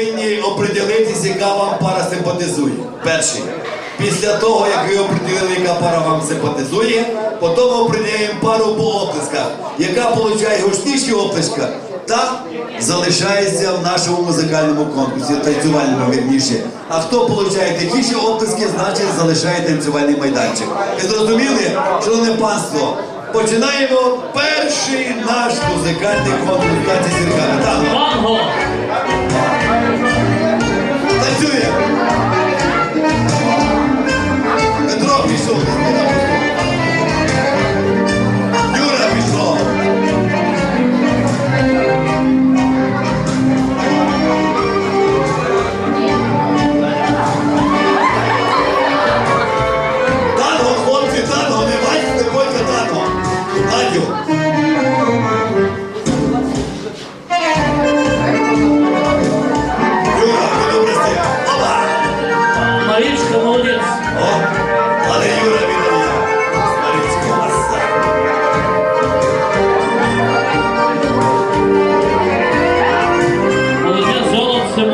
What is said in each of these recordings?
повинні оприділитись, яка вам пара симпатизує. Перший. Після того, як ви оприділили, яка пара вам симпатизує, потім оприділяємо пару по оплесках. Яка отримує гучніші оплеска, та залишається в нашому музикальному конкурсі, танцювальному вірніше. А хто отримує тихіші оплески, значить залишає танцювальний майданчик. Ви зрозуміли, шановне панство? Починаємо перший наш музикальний конкурс «Танці з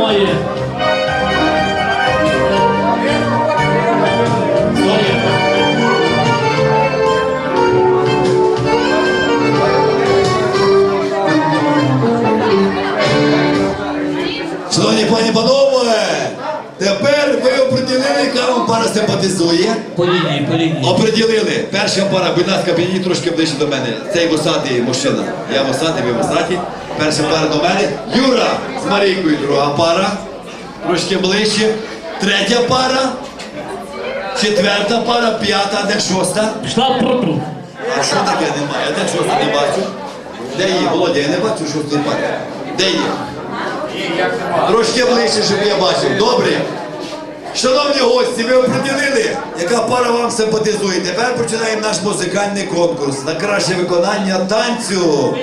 моє! Шановні пані панове, тепер ви оприділили, яка вам пара симпатизує. По лінії, по лінії. Оприділили. Перша пара, будь ласка, підійдіть трошки ближче до мене. Цей вусатий мужчина. Я вусатий, ви вусаті. Перша пара до мене. Юра з Марійкою, друга пара. Трошки ближче. Третя пара. Четверта пара, п'ята, де шоста? Пішла пруту. А що таке немає? Я де шосту не бачу. Де її? Володя, я не бачу шостої пари. Де її? Трошки ближче, щоб я бачив. Добре. Шановні гості, ви оприділили, яка пара вам симпатизує. Тепер починаємо наш музикальний конкурс на краще виконання танцю.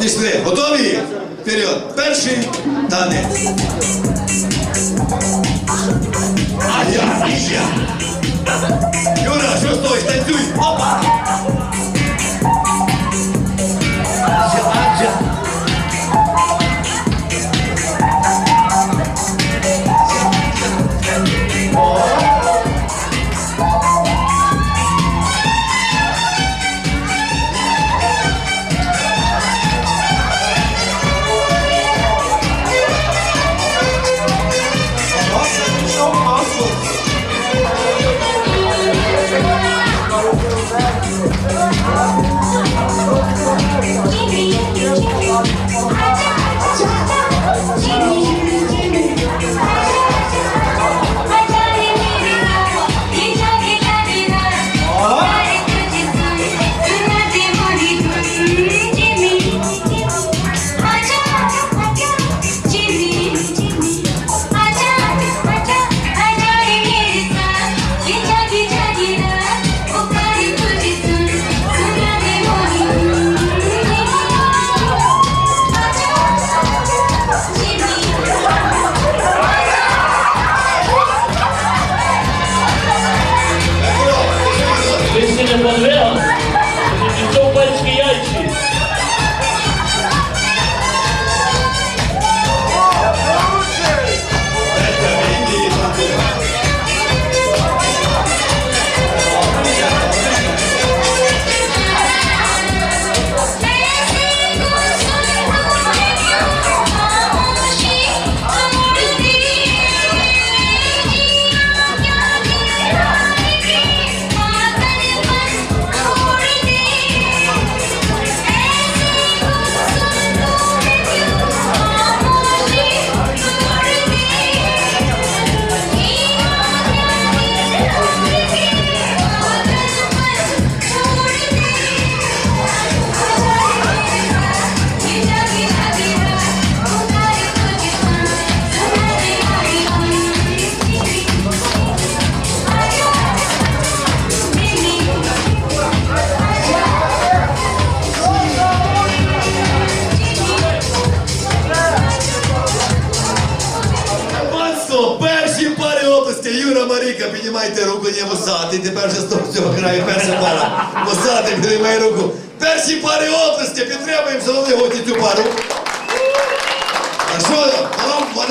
Пішли. Готові? Вперед. Перший танець. А я, і я. Юра, що стоїш? Танцюй! Опа!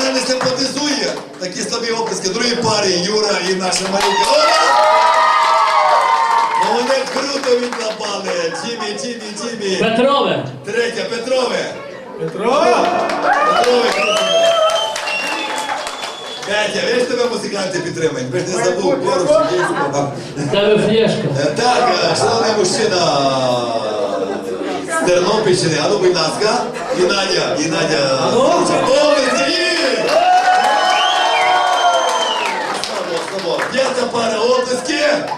Не симпатизує. Такі слабі оплески. Другі пари Юра і наша Марійка. Ну вони круто відлапали. Тімі, Тімі, Тімі. Петрове. Третя, Петрове. Петро! Петрове круто. Петя, ви ж тебе музиканти підтримують. Ви ж не забув поруч дійсно. Тебе флешка. Е, Так, е, шановний мужчина з Тернопільщини, а ну, будь ласка, і Надя, і Надя. Пара.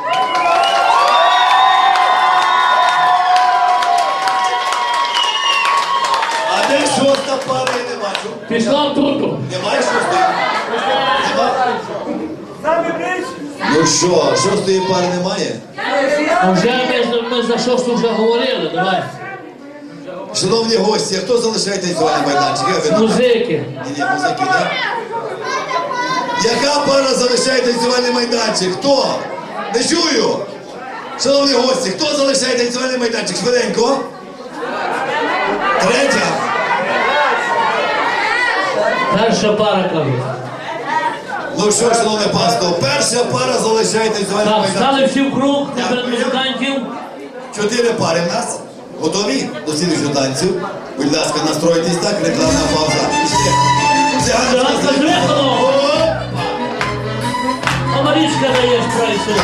А де шоста пара, я не бачу. Пішла в трубу. Немає шостої? Нема? Ну що, шостої пари немає? А вже ми, ми за шосту вже говорили, давай. Шановні гості, а хто залишає танцювальний майданчик? Я видно. Музики. Ні, ні, музики, так? Яка пара залишає танцювальний майданчик? Хто? Не чую. Шановні гості, хто залишає танцювальний майданчик? Швиденько. Третя. Перша пара кажу. Ну що, шановне панство, перша пара залишає танцювальний Так, майданчик. стали всі в круг перед музикантів. Чотири пари в нас. Готові до слідчого танцю? Будь ласка, настройтесь так, рекламна пауза. Ще. Циганочка Так, з- поїхало. О! А прайсу.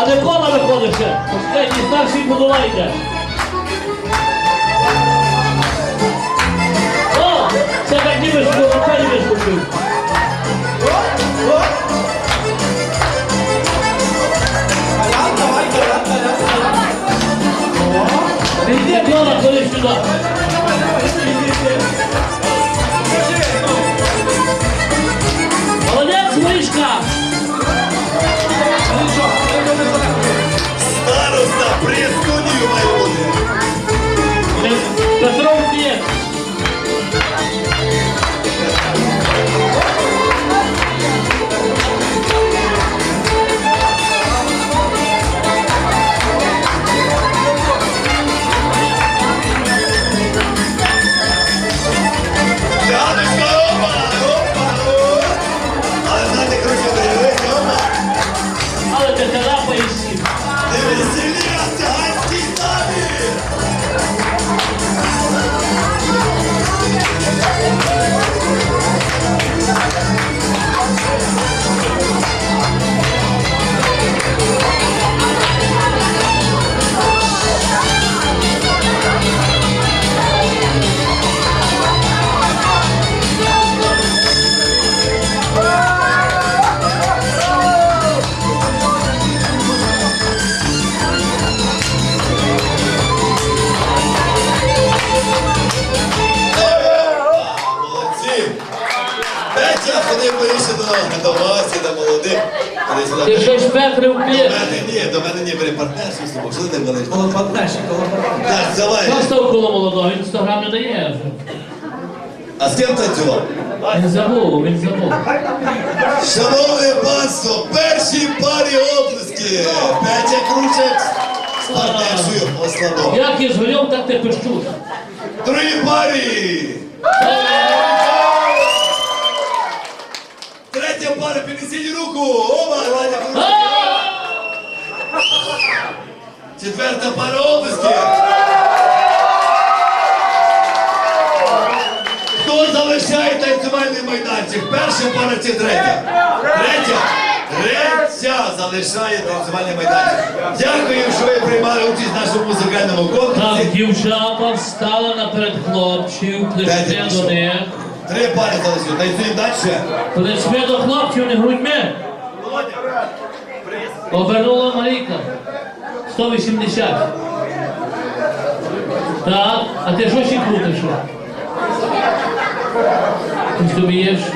А Микола виходить ще. Останній старший подола йде. О, це так ніби з рукою виступив. Микола, ходи сюди. Ти щось Петрів До п'є. мене ні, до мене ні, бери партнерство з тобою. Що ти будеш? Коло партнерші, коло партнерші. Так, давай. Що став коло молодого? Він інстаграм не дає. А з ким танцював? Він забув, він забув. Шановне панство, першій парі оплески. Петя Кручек з партнершою ослабо. Як із гольом, так ти пищу. Другій парі. Четверта пара. Хто залишає танцювальний майданчик? Перша пара чи третя? Третя. Третя залишає танцювальний майданчик. Дякую, що ви приймали участь в нашому музикальному конкурсі. дівчата встали наперед хлопців, плече до них. Три пари залишили. Танцюємо далі. Плече до хлопців, не грудьми. Обернула Марійка. 180. Так, а ти що ще крутиш? Ти що?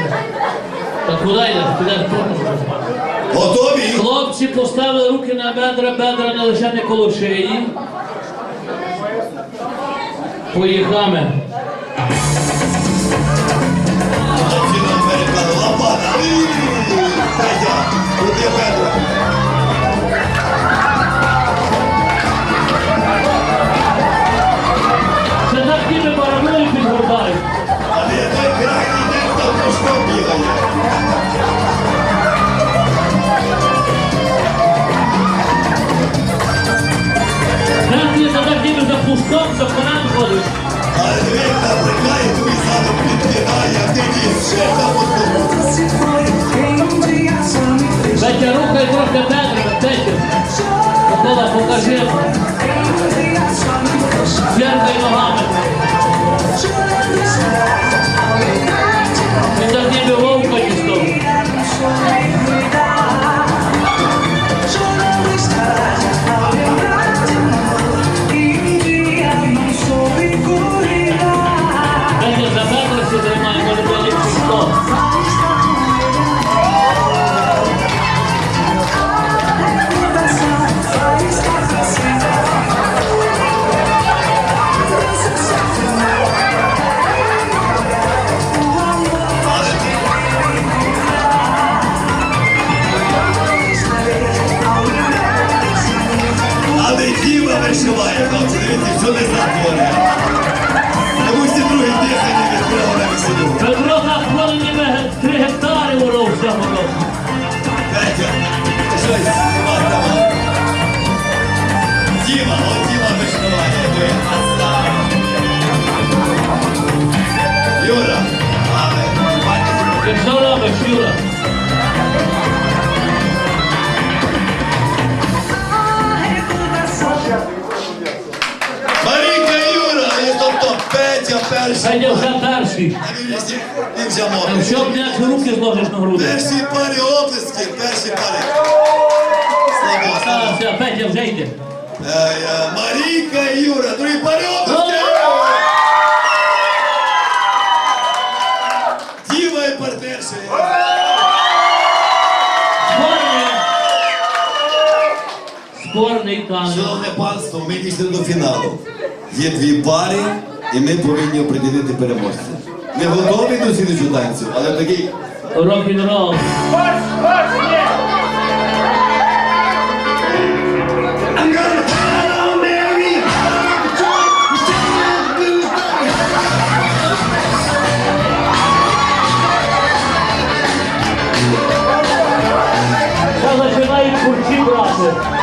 Та куди йдеш? Підеш просто. Готові? Хлопці поставили руки на бедра, бедра не лише не коло шиї. Поїхали. Лопата. дом, щоб вона виходить. А він напрягає тобі задом підкидає, а ти ще за. Петя, рухай трохи Петра, Петя. Микола, покажи. Перший. А він вже- Він вже А мокрий. що м'яч руки зложиш на груди? Перші парі оплески, перші пари. Слава. Все, Петя вже йде. Е, Марійка і Юра, другі пари оплески. Діва і партнерша. Зборний. Зборний танець. Шановне панство, ми дійшли до фіналу. Є дві пари, і ми повинні оприділити переможця. Не готові до слідчого танцю, але такий Рок-н-рол. Та брати.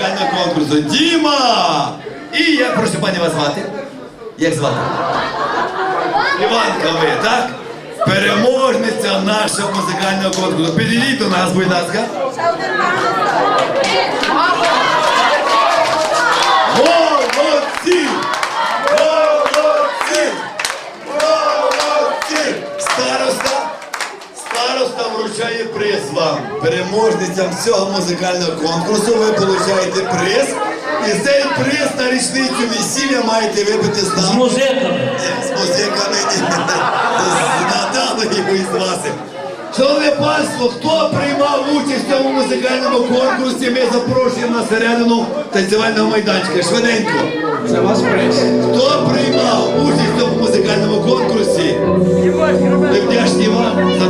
Музикального конкурсу. Діма! І як прошу пані вас звати? Як звати? Іванка ви, так? Переможниця нашого музикального конкурсу. Підійдіть до нас, будь ласка. Переможницям цього музикального конкурсу ви получаєте приз. І цей приз на річницю весілля маєте випити з З нами. музиками. З музиками з Наталою і з Васем. Шановне панство, хто приймав участь в цьому музикальному конкурсі, ми запрошуємо на середину танцювального майданчика. Швиденько. Це вас приз. Хто приймав участь в цьому музикальному конкурсі? Ми вдячні вам за